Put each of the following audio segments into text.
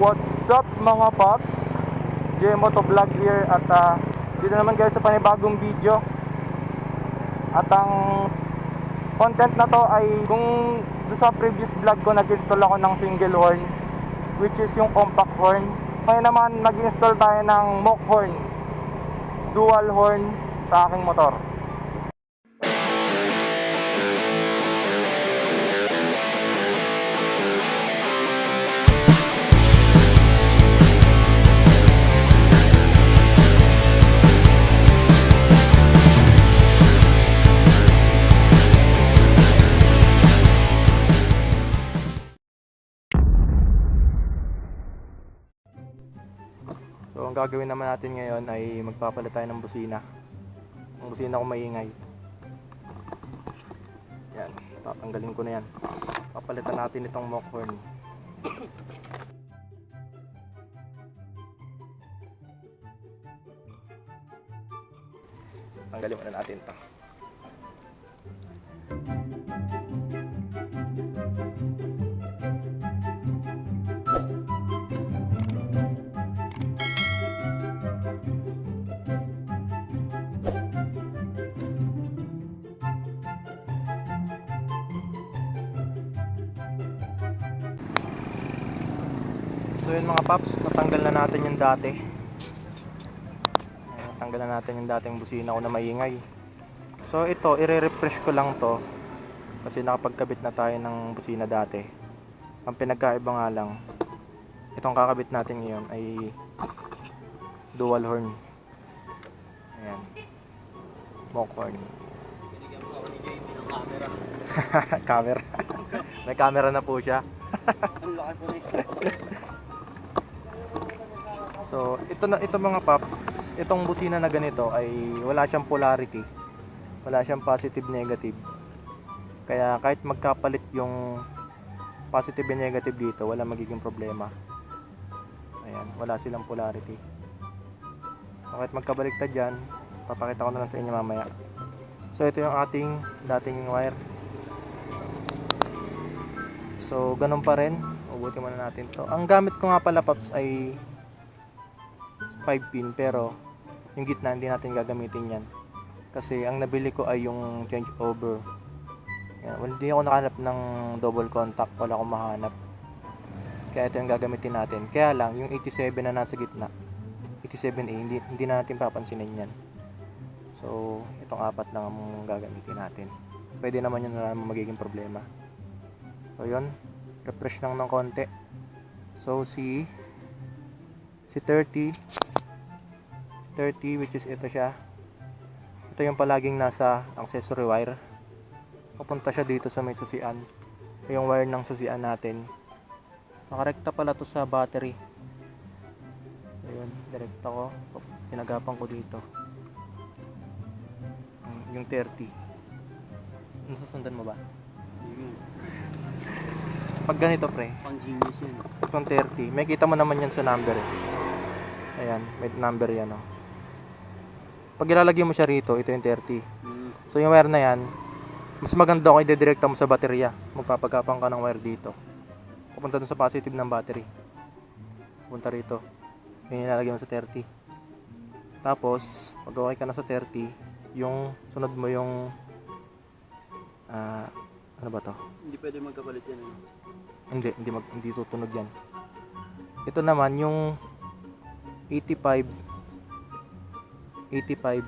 What's up mga paps? JMO to vlog here at ah, dito naman guys sa panibagong video. At ang content na to ay kung sa previous vlog ko nag-install ako ng single horn Which is yung compact horn. Ngayon naman nag-install tayo ng mock horn Dual horn sa aking motor ang gagawin naman natin ngayon ay magpapalit tayo ng busina. Ang busina ko maingay. Yan, tatanggalin ko na yan. Papalitan natin itong mock horn. Tanggalin muna natin to. So yun mga paps, natanggal na natin yung dati. Natanggal na natin yung dating busina ko na maingay. So ito, ire-refresh ko lang to. Kasi nakapagkabit na tayo ng busina dati. Ang pinagkaiba nga lang, itong kakabit natin ngayon ay dual horn. Ayan. Mock horn. Camera. May camera na po siya. Ang laki po So, ito na ito mga paps, itong busina na ganito ay wala siyang polarity. Wala siyang positive negative. Kaya kahit magkapalit yung positive and negative dito, wala magiging problema. Ayan, wala silang polarity. So, kahit magkabaliktad dyan, papakita ko na lang sa inyo mamaya. So, ito yung ating dating wire. So, ganun pa rin. Ubutin muna natin to. Ang gamit ko nga pala paps ay 5 pin pero yung gitna hindi natin gagamitin yan. Kasi ang nabili ko ay yung change over yan. Well, hindi ako nakahanap ng double contact. Wala akong mahanap. Kaya ito yung gagamitin natin. Kaya lang yung 87 na nasa gitna 87A hindi, hindi na natin papansinin yan. So itong apat lang ang gagamitin natin. Pwede naman yun na magiging problema. So yun refresh lang ng konti. So si si 30 30 which is ito siya. Ito yung palaging nasa accessory wire. Papunta siya dito sa may susian. Yung wire ng susian natin. Nakarekta pala to sa battery. Ayun direkta ko. Pinagapan ko dito. Yung 30 nasusundan mo ba? Pag ganito pre Pang genius yan. itong 30 may kita mo naman yan sa number eh. ayan may number yan oh. pag ilalagay mo siya rito ito yung 30 Mm. so yung wire na yan mas maganda kung idedirekta mo sa baterya magpapagapang ka ng wire dito pupunta dun sa positive ng battery pupunta rito yun yung ilalagay mo sa 30 tapos pag okay ka na sa 30 yung sunod mo yung ah, ano ba to Hindi pwede magkapalit yan. Ano? Hindi, hindi mag hindi tutunog 'yan. Ito naman yung 85 85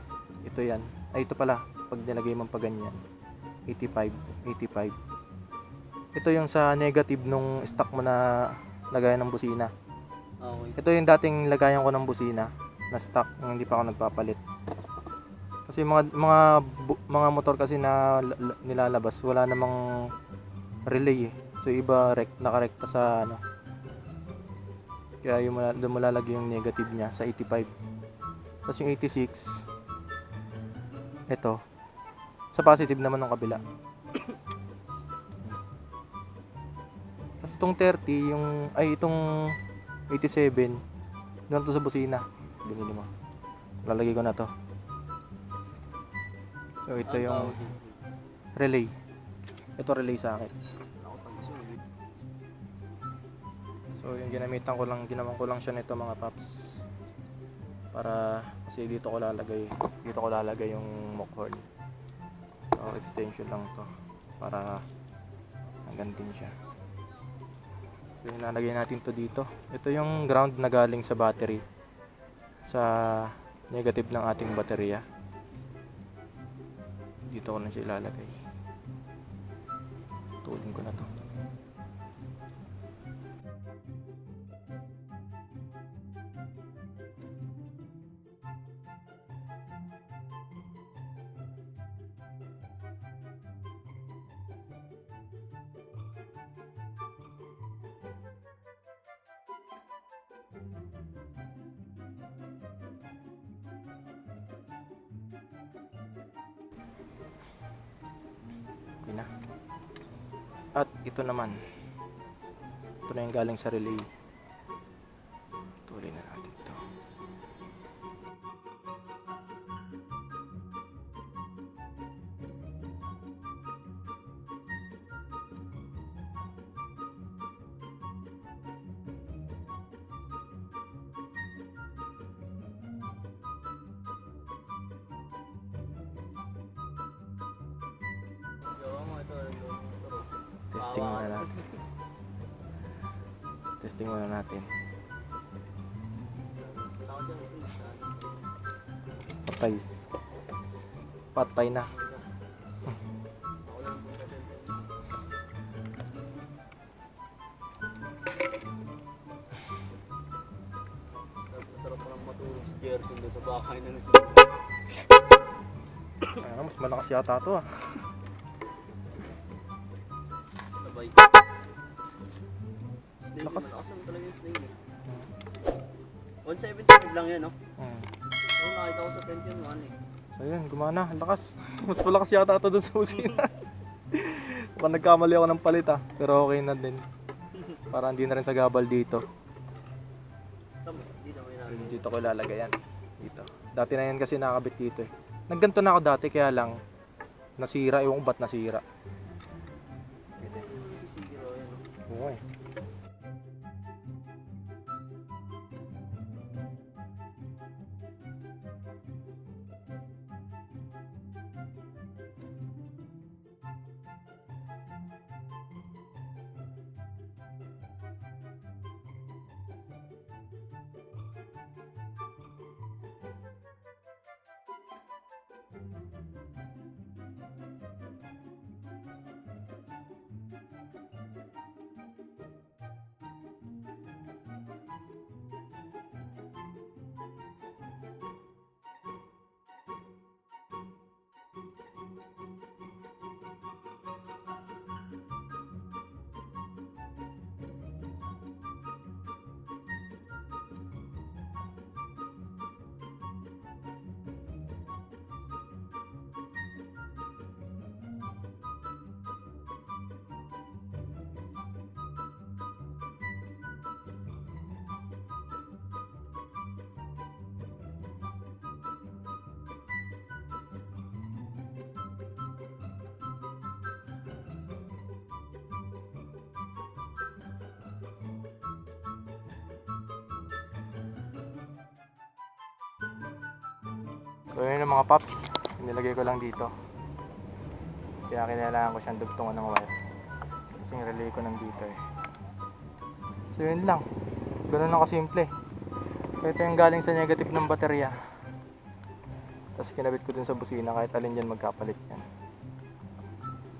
ito 'yan. Ay ito pala pag nilagay mo pa ganyan. 85 85. Ito yung sa negative nung stock mo na lagayan ng busina. Ah, okay. Ito yung dating lagayan ko ng busina na stock yung hindi pa ako nagpapalit. Kasi mga mga mga motor kasi na la- la- nilalabas wala namang relay eh. So iba rek nakarekta sa ano. Kaya yung doon mo lalagay yung negative niya sa 85. Tapos yung 86 ito sa positive naman ng kabila. Tapos itong 30 yung ay itong 87 doon to sa busina. Binili mo. Lalagay ko na to. So ito yung relay. Ito relay sa akin. So yung ginamitan ko lang, ginawan ko lang siya nito mga paps. Para kasi dito ko lalagay, dito ko lalagay yung mock horn. So extension lang to para hanggang din siya. So ilalagay natin to dito. Ito yung ground na galing sa battery sa negative ng ating baterya. Dito ko na siya ilalagay. Tulin ko na to. Okay na. At ito naman. Ito na yung galing sa relay. Tuloy na natin ito. Testing muna natin. Testing muna natin. Patay. Patay na. Gerson doon sa bahay na nasa mas malakas yata ito ah. Snake, Lakas. malakas naman talaga yung snake. eh. 175 lang yan, no? Hmm. Oo, nakita ko sa tent yun, ano eh. So yun, gumana. Lakas. Mas malakas yata ito dun sa busina. Baka nagkamali ako ng palit ah. Pero okay na din. Para hindi na rin sa gabal dito. Saan ba? Dito may nalagay. Dito ko ilalagay yan. Dito. Dati na yan kasi nakakabit dito eh. Nagganto na ako dati kaya lang nasira. Ewan ko ba't nasira. So yun yung mga pops. Nilagay ko lang dito. Kaya kinailangan ko siyang dugtungan ng wire. Kasi yung relay ko nandito eh. So yun lang. Ganun lang kasimple. So ito yung galing sa negative ng baterya. Tapos kinabit ko dun sa busina kahit alin dyan magkapalit yan.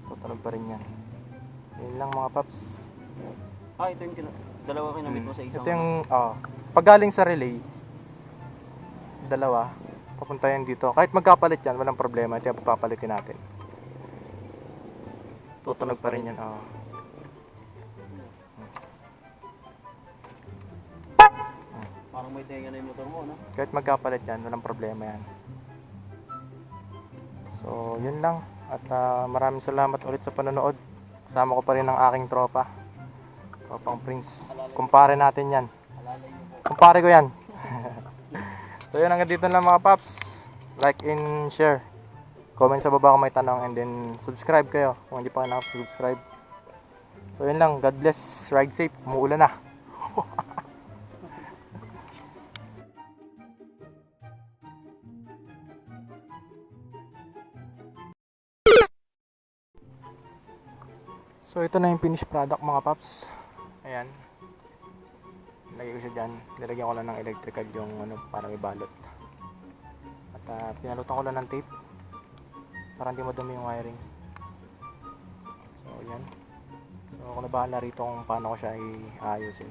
Tutunog pa rin yan. Yun lang mga paps. Ah, ito yung dalawa kinamit mo sa isang... Ito yung, ah, pag galing sa relay, dalawa, papunta yan dito. Kahit magkapalit yan, walang problema. Ito yung papapalitin natin. Tutunog pa rin yan, ah. Parang may tenga na yung motor mo, no? Kahit magkapalit yan, walang problema yan. So, yun lang. At ah, maraming salamat ulit sa panonood. Kasama ko pa rin ang aking tropa. Tropang Prince. Kumpare natin yan. Kumpare ko yan. So yun hanggang dito lang mga paps. Like and share. Comment sa baba kung may tanong and then subscribe kayo kung hindi pa nakasubscribe. So yun lang. God bless. Ride safe. Umuulan na. so ito na yung finished product mga paps. Ayan. Lagay ko siya dyan. Nilagyan ko lang ng electrical yung ano, para may balot. At uh, pinalutan ko lang ng tape. Para hindi madumi yung wiring. So yan. So ako na bahala rito kung paano ko siya i-ayusin.